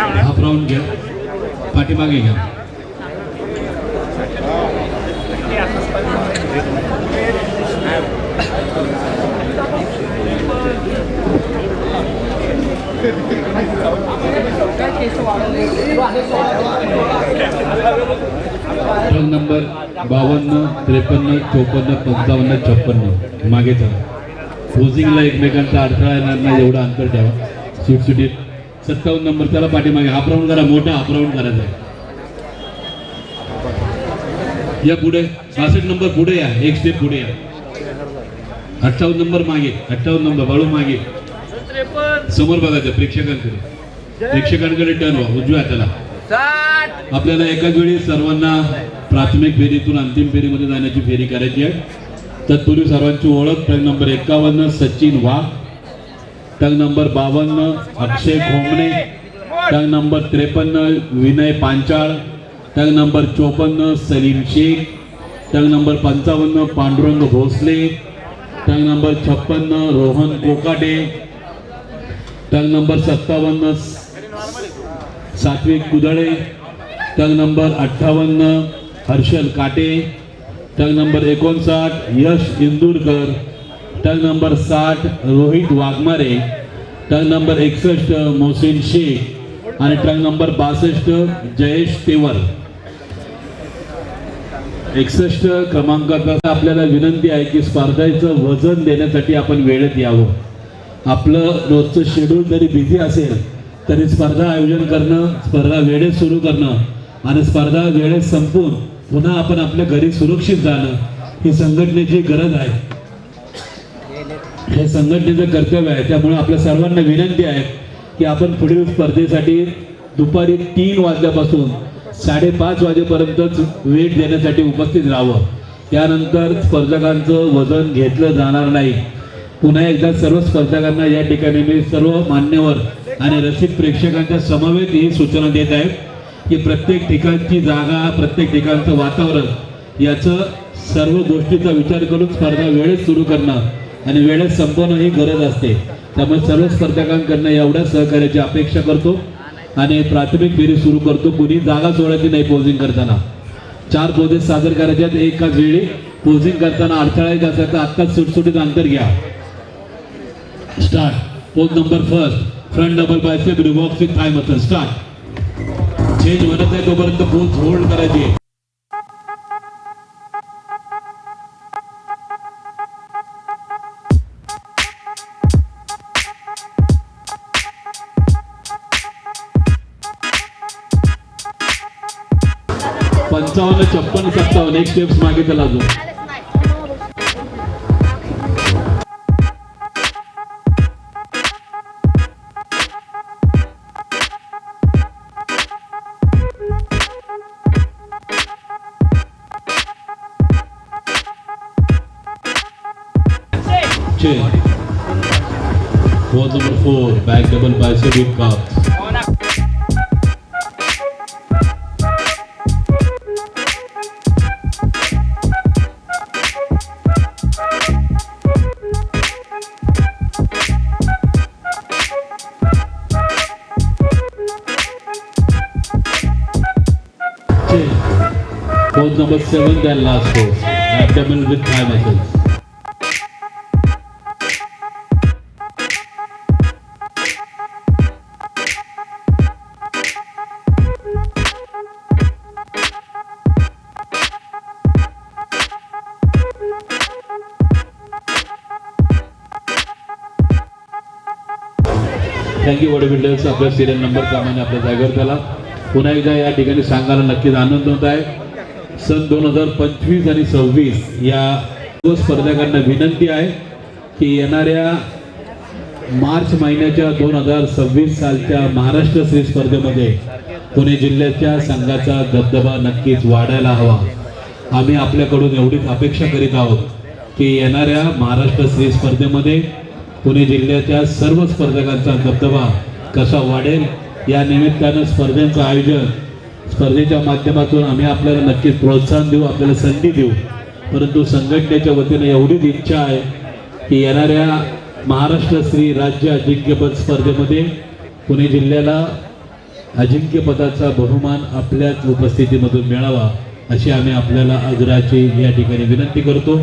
Half round घ्या. पाठीमागे घ्या. रंग नंबर बावन्न त्रेपन्न चोपन्न पंचावन्न छप्पन्न. मागे चला. पोझिंगला एकमेकांचा अडथळा येणार नाही एवढं अंतर ठेवा. सुटसुटीत सत्तावन्न नंबर त्याला पाठीमागे हाफ राऊंड करा मोठा हाफ राऊंड करायचा आहे. या पुढे बासष्ट नंबर पुढे या एक स्टेप पुढे या. अठ्ठावन्न नंबर मागे अठ्ठावन्न नंबर बाळू मागे. समोर बघायचं प्रेक्षकांकडे. प्रेक्षकांकडे टर्न व्हा उजव्या त्याला आपल्याला एकाच वेळी सर्वांना प्राथमिक फेरीतून अंतिम फेरीमध्ये जाण्याची फेरी करायची आहे. तत्पूर्वी सर्वांची ओळख नंबर एकावन्न सचिन वाघ टंग नंबर बावन्न अक्षय घोमणे टंग नंबर त्रेपन्न विनय पांचाळ. टंग नंबर चोपन्न सलीम शेख. टंग नंबर पंचावन्न पांडुरंग भोसले. टंग नंबर छप्पन्न रोहन कोकाटे. टंग नंबर सत्तावन्न सात्विक कुदळे. टंग नंबर अठ्ठावन्न हर्षल काटे. टंग नंबर एकोणसाठ यश इंदूरकर. टग नंबर साठ रोहित वाघमारे. टग नंबर एकसष्ट मोहसिन शेख. आणि टग नंबर बासष्ट जयेश तेवर. एकसष्ट क्रमांकाकरता आपल्याला विनंती आहे की स्पर्धेचं वजन देण्यासाठी आपण वेळेत यावं. आपलं रोजचं शेड्यूल जरी बिझी असेल तरी स्पर्धा आयोजन करणं स्पर्धा वेळेत सुरू करणं आणि स्पर्धा वेळेत संपून पुन्हा आपण आपल्या घरी सुरक्षित जाणं ही संघटनेची गरज आहे. हे संघटनेचं कर्तव्य आहे. त्यामुळे आपल्या सर्वांना विनंती आहे की आपण पुढील स्पर्धेसाठी दुपारी तीन वाजल्यापासून साडेपाच वाजेपर्यंतच वेट देण्यासाठी उपस्थित राहावं. त्यानंतर स्पर्धकांचं वजन घेतलं जाणार नाही. पुन्हा एकदा सर्व स्पर्धकांना या ठिकाणी मी सर्व मान्यवर आणि रसिक प्रेक्षकांच्या समवेत ही सूचना देत आहे की प्रत्येक ठिकाणची जागा प्रत्येक ठिकाणचं वातावरण याचं सर्व गोष्टीचा विचार करून स्पर्धा वेळेत सुरू करणं आणि वेळेत संपवणं ही गरज असते. त्यामुळे सर्व स्पर्धकांकडनं एवढ्या सहकार्याची अपेक्षा करतो आणि प्राथमिक फेरी सुरू करतो. कुणी जागा सोडायची नाही पोझिंग करताना. चार पोझेस सादर करायचे एकाच वेळी. पोझिंग करताना अडथळा येत असेल तर आत्ताच सुटसुटीत अंतर घ्या. Start pose number first front double bicep रिबॉक्स with thigh muscle start change म्हणत आहे तोपर्यंत पोज होल्ड करायची पंचावन्न छप्पन्न सत्तावन्न एक स्टेप्स मागे त्याला अजून four, back double bicep with calves. Pose number seven, then last pose. Abdomen with thigh muscles. Thank you bodybuilders आपल्या सिरियल नंबर प्रमाणे आपल्या जागेवर त्याला पुन्हा एकदा या ठिकाणी सांगायला नक्कीच आनंद होत आहे सन दोन हजार पंचवीस आणि सव्वीस या स्पर्धकांना विनंती आहे की येणाऱ्या मार्च महिन्याच्या दोन हजार सव्वीस सालच्या महाराष्ट्र श्री स्पर्धेमध्ये पुणे जिल्ह्याच्या संघाचा दबदबा नक्कीच वाढायला हवा. आम्ही आपल्याकडून एवढीच अपेक्षा करीत आहोत की येणाऱ्या महाराष्ट्र श्री स्पर्धेमध्ये पुणे जिल्ह्याच्या सर्व स्पर्धकांचा दबदबा कसा वाढेल या निमित्तानं स्पर्धेचं आयोजन स्पर्धेच्या माध्यमातून आम्ही आपल्याला नक्कीच प्रोत्साहन देऊ आपल्याला संधी देऊ. परंतु संघटनेच्या वतीनं एवढीच इच्छा आहे की येणाऱ्या महाराष्ट्र श्री राज्य अजिंक्यपद स्पर्धेमध्ये पुणे जिल्ह्याला अजिंक्यपदाचा बहुमान आपल्याच उपस्थितीमधून मिळावा अशी आम्ही आपल्याला आग्रहाची या ठिकाणी विनंती करतो.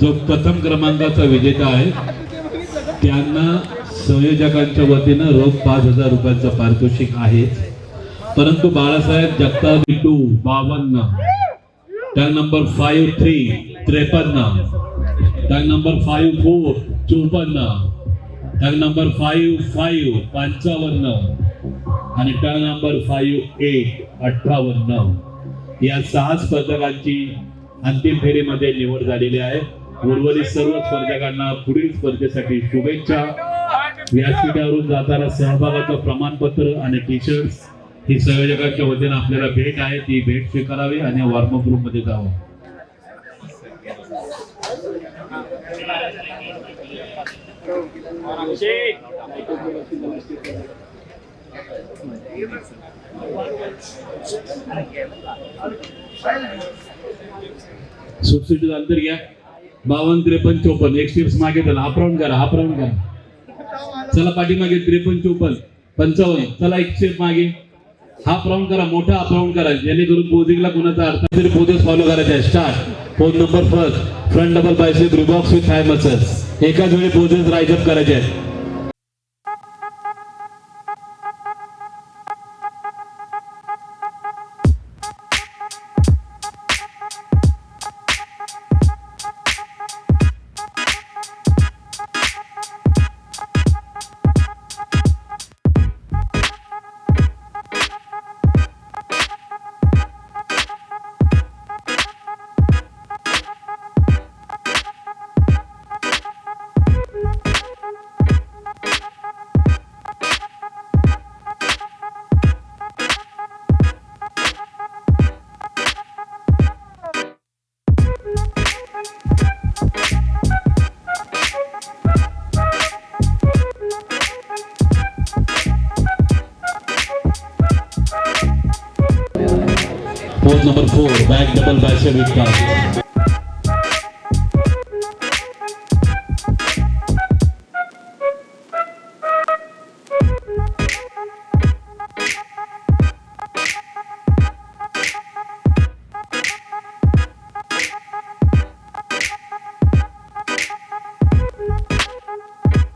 जो प्रथम क्रमांकाचा विजेता आहे त्यांना संयोजकांच्या वतीनं रोख पाच हजार रुपयांचं पारितोषिक आहे. परंतु बाळासाहेब जगताप टू बावन्न टँक नंबर फाईव्ह थ्री त्रेपन्न टँक नंबर फाईव्ह फोर चोपन्न टँक नंबर फाईव्ह फाईव्ह पंचावन्न आणि टँक नंबर फाईव्ह एट अठ्ठावन्न. या सहा स्पर्धकांची अंतिम फेरीमध्ये निवड झालेली आहे. उर्वरित सर्व स्पर्धकांना पुढील स्पर्धेसाठी शुभेच्छा. व्यासपीठावरून जाताना सहभागाचं प्रमाणपत्र आणि टी शर्ट ही संयोजकांच्या वतीने आपल्याला भेट आहे. ती भेट स्वीकारावी आणि वॉर्मअप रूममध्ये जावं. सबसिडी अंतर घ्या. बावन्न त्रेपन्न चोपन्न. एक स्टेप्स मागे चला. हाफ करा हाफ करा. चला पाठीमागे त्रेपन्न चोपन्न. पंचावन्न. चला एक स्टेप मागे. हा राऊंड करा मोठा हाफ करा. जेणेकरून पोझिंगला कोणाचा अर्थ तरी पोझेस फॉलो करायचे. Start pose number first front double bicep रिबॉक्स with high muscles एकाच वेळी पोझेस रायजप करायचे. आहेत pose number four back double bicep with caste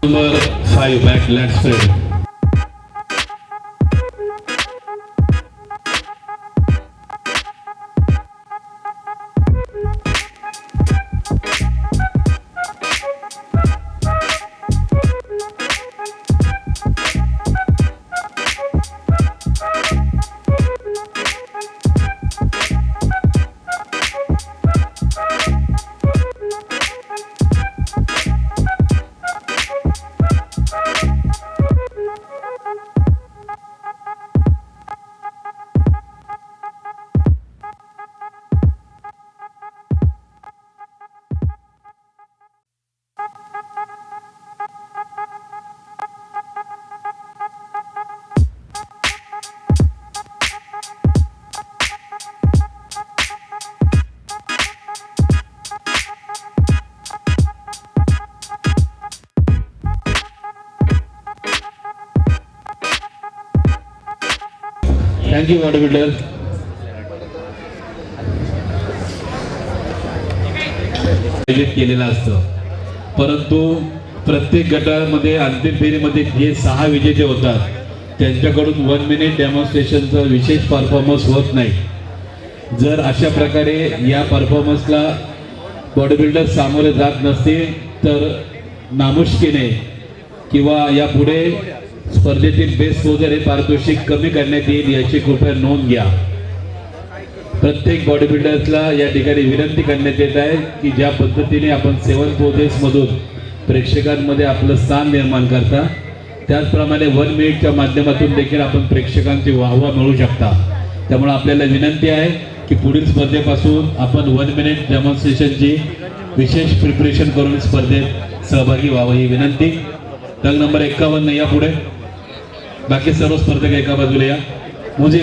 Number five, back leg straight. Thank you bodybuilder आयोजित केलेलं असतं. परंतु प्रत्येक गटामध्ये अंतिम फेरीमध्ये जे सहा विजेते होतात त्यांच्याकडून वन मिनिट डेमॉन्स्ट्रेशनचा विशेष परफॉर्मन्स होत नाही. जर अशा प्रकारे या परफॉर्मन्सला बॉडी बिल्डर सामोरे जात नसतील तर नामुष्कीने किंवा यापुढे स्पर्धेतील बेस्ट पोजर हे पारितोषिक कमी करण्यात येईल याची कृपया नोंद घ्या. प्रत्येक बॉडी बिल्डर्सला या ठिकाणी विनंती करण्यात येत आहे की ज्या पद्धतीने आपण सेवन पोजेसमधून प्रेक्षकांमध्ये आपलं स्थान निर्माण करता त्याचप्रमाणे वन मिनिटच्या माध्यमातून देखील आपण प्रेक्षकांची वाहवा मिळू शकता. त्यामुळे आपल्याला विनंती आहे की पुढील स्पर्धेपासून आपण वन मिनिट डेमॉन्स्ट्रेशनची विशेष प्रिपरेशन करून स्पर्धेत सहभागी व्हावं ही विनंती. टंग नंबर एक्कावन्न या पुढे. बाकी सर्व स्पर्धक एका बाजूला या. मुझे